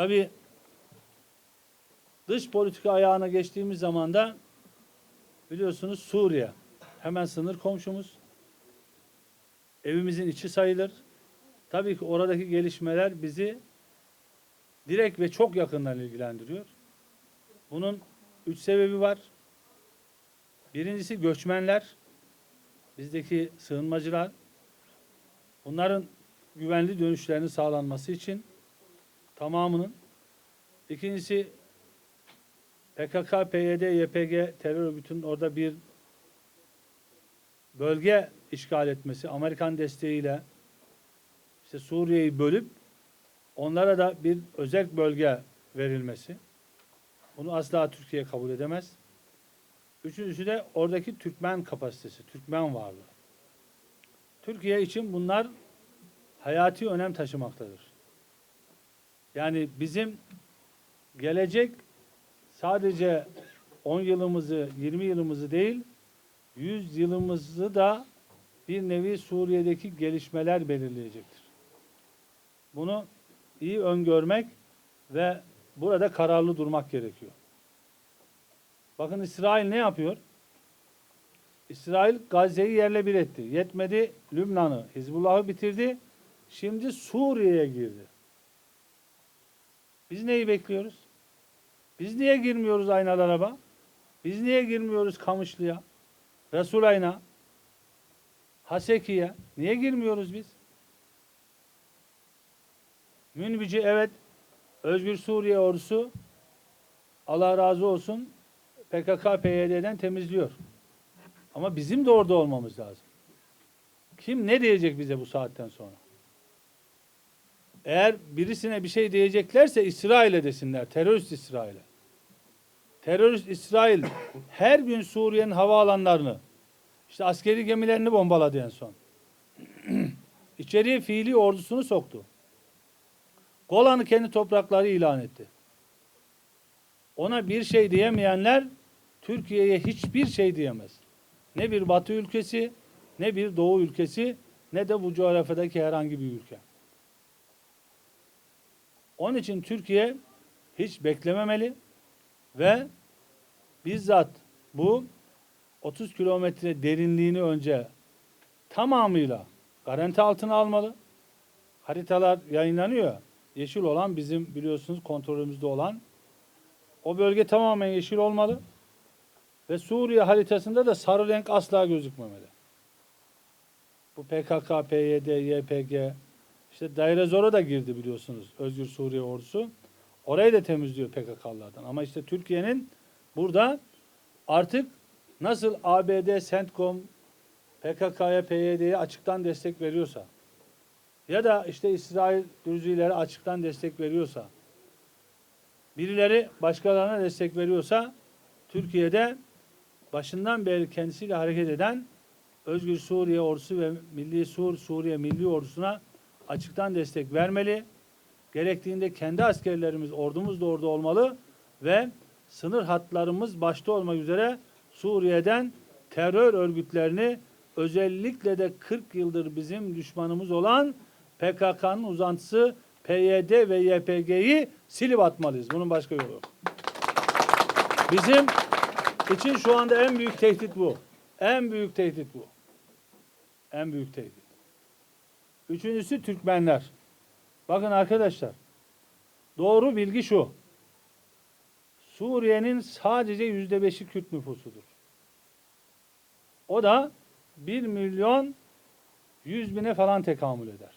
Tabii dış politika ayağına geçtiğimiz zaman da biliyorsunuz Suriye hemen sınır komşumuz. Evimizin içi sayılır. Tabii ki oradaki gelişmeler bizi direkt ve çok yakından ilgilendiriyor. Bunun üç sebebi var. Birincisi göçmenler, bizdeki sığınmacılar. Bunların güvenli dönüşlerinin sağlanması için tamamının. İkincisi PKK, PYD, YPG terör örgütünün orada bir bölge işgal etmesi, Amerikan desteğiyle işte Suriye'yi bölüp onlara da bir özel bölge verilmesi. Bunu asla Türkiye kabul edemez. Üçüncüsü de oradaki Türkmen kapasitesi, Türkmen varlığı. Türkiye için bunlar hayati önem taşımaktadır. Yani bizim gelecek sadece 10 yılımızı, 20 yılımızı değil, 100 yılımızı da bir nevi Suriye'deki gelişmeler belirleyecektir. Bunu iyi öngörmek ve burada kararlı durmak gerekiyor. Bakın İsrail ne yapıyor? İsrail Gazze'yi yerle bir etti. Yetmedi Lübnan'ı, Hizbullah'ı bitirdi. Şimdi Suriye'ye girdi. Biz neyi bekliyoruz? Biz niye girmiyoruz Aynalı Araba? Biz niye girmiyoruz Kamışlı'ya? Resulayna? Haseki'ye? Niye girmiyoruz biz? Münbici evet Özgür Suriye ordusu Allah razı olsun PKK PYD'den temizliyor. Ama bizim de orada olmamız lazım. Kim ne diyecek bize bu saatten sonra? Eğer birisine bir şey diyeceklerse İsrail'e desinler. Terörist İsrail'e. Terörist İsrail her gün Suriye'nin havaalanlarını işte askeri gemilerini bombaladı en son. İçeriye fiili ordusunu soktu. Golan'ı kendi toprakları ilan etti. Ona bir şey diyemeyenler Türkiye'ye hiçbir şey diyemez. Ne bir batı ülkesi, ne bir doğu ülkesi, ne de bu coğrafyadaki herhangi bir ülke. Onun için Türkiye hiç beklememeli ve bizzat bu 30 kilometre derinliğini önce tamamıyla garanti altına almalı. Haritalar yayınlanıyor. Yeşil olan bizim biliyorsunuz kontrolümüzde olan. O bölge tamamen yeşil olmalı. Ve Suriye haritasında da sarı renk asla gözükmemeli. Bu PKK, PYD, YPG, işte Daire Zor'a da girdi biliyorsunuz Özgür Suriye ordusu. Orayı da temizliyor PKK'lardan. Ama işte Türkiye'nin burada artık nasıl ABD, CENTCOM, PKK'ya, PYD'ye açıktan destek veriyorsa ya da işte İsrail Dürzileri açıktan destek veriyorsa birileri başkalarına destek veriyorsa Türkiye'de başından beri kendisiyle hareket eden Özgür Suriye Ordusu ve Milli Sur Suriye Milli Ordusu'na açıktan destek vermeli. Gerektiğinde kendi askerlerimiz, ordumuz da orada olmalı ve sınır hatlarımız başta olmak üzere Suriye'den terör örgütlerini özellikle de 40 yıldır bizim düşmanımız olan PKK'nın uzantısı PYD ve YPG'yi silip atmalıyız. Bunun başka yolu yok. Bizim için şu anda en büyük tehdit bu. En büyük tehdit bu. En büyük tehdit. Üçüncüsü Türkmenler. Bakın arkadaşlar. Doğru bilgi şu. Suriye'nin sadece yüzde beşi Kürt nüfusudur. O da 1 milyon 100 bine falan tekamül eder.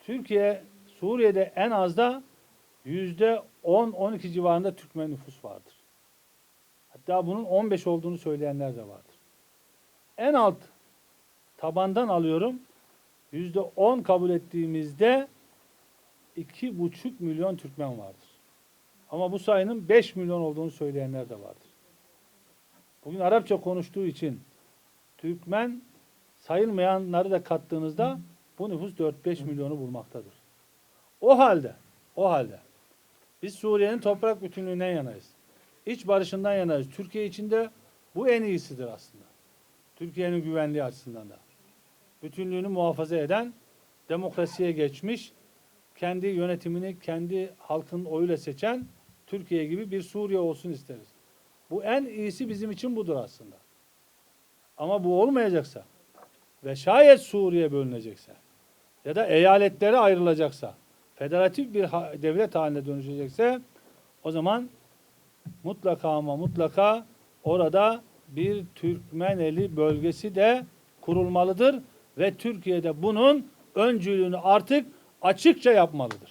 Türkiye, Suriye'de en az da yüzde 10-12 civarında Türkmen nüfus vardır. Hatta bunun 15 olduğunu söyleyenler de vardır. En alt tabandan alıyorum. Yüzde 10 kabul ettiğimizde iki buçuk milyon Türkmen vardır. Ama bu sayının 5 milyon olduğunu söyleyenler de vardır. Bugün Arapça konuştuğu için Türkmen sayılmayanları da kattığınızda bu nüfus 4-5 milyonu bulmaktadır. O halde, o halde biz Suriye'nin toprak bütünlüğünden yanayız. İç barışından yanayız. Türkiye içinde bu en iyisidir aslında. Türkiye'nin güvenliği açısından da. Bütünlüğünü muhafaza eden, demokrasiye geçmiş, kendi yönetimini kendi halkın oyuyla seçen Türkiye gibi bir Suriye olsun isteriz. Bu en iyisi bizim için budur aslında. Ama bu olmayacaksa ve şayet Suriye bölünecekse ya da eyaletlere ayrılacaksa, federatif bir devlet haline dönüşecekse o zaman mutlaka ama mutlaka orada bir Türkmeneli bölgesi de kurulmalıdır ve Türkiye'de bunun öncülüğünü artık açıkça yapmalıdır.